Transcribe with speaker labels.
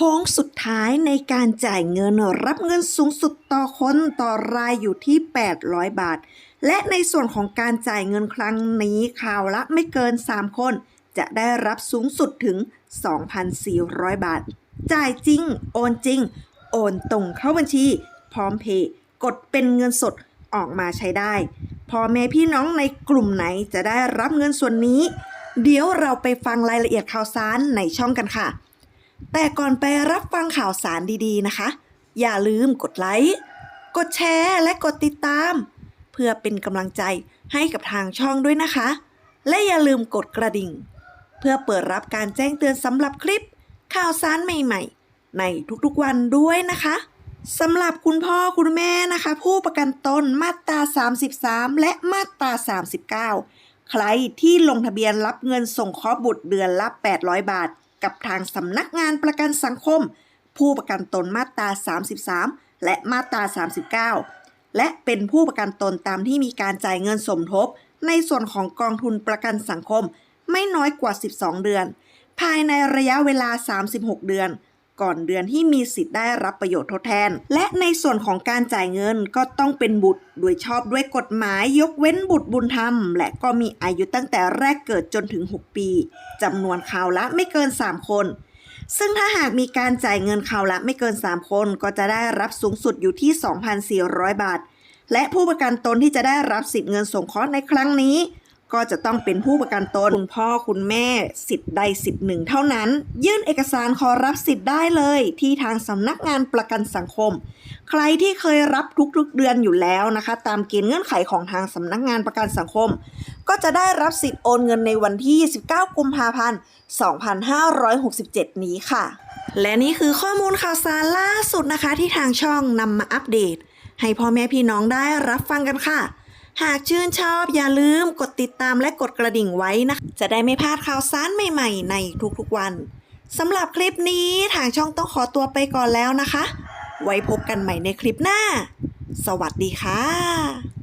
Speaker 1: ค้งสุดท้ายในการจ่ายเงินรับเงินสูงสุดต่อคนต่อรายอยู่ที่ 800 บาท และในส่วนของการจ่ายเงินครั้งนี้ข่าวละไม่เกิน 3 คน จะได้รับสูงสุดถึง 2,400 บาท จ่ายจริง โอนจริง โอนตรงเข้าบัญชี พร้อมเพย์กดเป็นเงินสดออกมาใช้ได้พ่อแม่พี่น้องในกลุ่มไหนจะได้รับเงินส่วนนี้ เดี๋ยวเราไปฟังรายละเอียดข่าวสารในช่องกันค่ะ แต่ก่อนไปรับฟังข่าวสารดีๆนะคะ อย่าลืมกดไลค์ กดแชร์ และกดติดตาม เพื่อเป็นกำลังใจให้กับทางช่องด้วยนะคะ และอย่าลืมกดกระดิ่ง เพื่อเปิดรับการแจ้งเตือนสำหรับคลิปข่าวสารใหม่ๆ ในทุกๆวันด้วยนะคะสำหรับคุณพ่อคุณแม่นะคะ ผู้ประกันตนมาตรา 33 และมาตรา 39 ใครที่ลงทะเบียนรับเงินส่งเคราะห์บุตรเดือนละ 800 บาท กับทางสำนักงานประกันสังคม ผู้ประกันตนมาตรา 33 และมาตรา 39 และเป็นผู้ประกันตนตามที่มีการจ่ายเงินสมทบ ในส่วนของกองทุนประกันสังคม ไม่น้อยกว่า 12 เดือน ภายในระยะเวลา 36 เดือน ก่อนเดือนที่มีสิทธิ์ได้รับประโยชน์ทดแทน และในส่วนของการจ่ายเงินก็ต้องเป็นบุตรโดยชอบด้วยกฎหมายยกเว้นบุตรบุญธรรม และก็มีอายุตั้งแต่แรกเกิดจนถึง 6 ปีจำนวนคราวละไม่เกิน 3 คนซึ่งถ้าหากมีการจ่ายเงินคราวละไม่เกิน 3 คน ก็จะได้รับสูงสุดอยู่ที่ 2,400 บาท และผู้ประกันตนที่จะได้รับสิทธิ์เงินสงเคราะห์ในครั้งนี้ ก็จะต้องเป็นผู้ประกันตนคุณพ่อคุณแม่ สิทธิ์ใดสิทธิ์หนึ่งเท่านั้น ยื่นเอกสารขอรับสิทธิ์ได้เลย ที่ทางสำนักงานประกันสังคม ใครที่เคยรับทุกๆเดือนอยู่แล้วนะคะ ตามเกณฑ์เงื่อนไขของทางสำนักงานประกันสังคม ก็จะได้รับสิทธิ์โอนเงินในวันที่ 29 กุมภาพันธ์ 2567 นี้ค่ะ และนี่คือข้อมูลข่าวสารล่าสุดนะคะ ที่ทางช่องนำมาอัปเดต ให้พ่อแม่พี่น้องได้รับฟังกันค่ะ หากชื่นชอบอย่าลืมกดติดตามและกดกระดิ่งไว้นะ จะได้ไม่พลาดข่าวสารใหม่ๆ ในทุกๆวันสำหรับคลิปนี้ทางช่องต้องขอตัวไปก่อนแล้วนะคะ ไว้พบกันใหม่ในคลิปหน้า สวัสดีค่ะ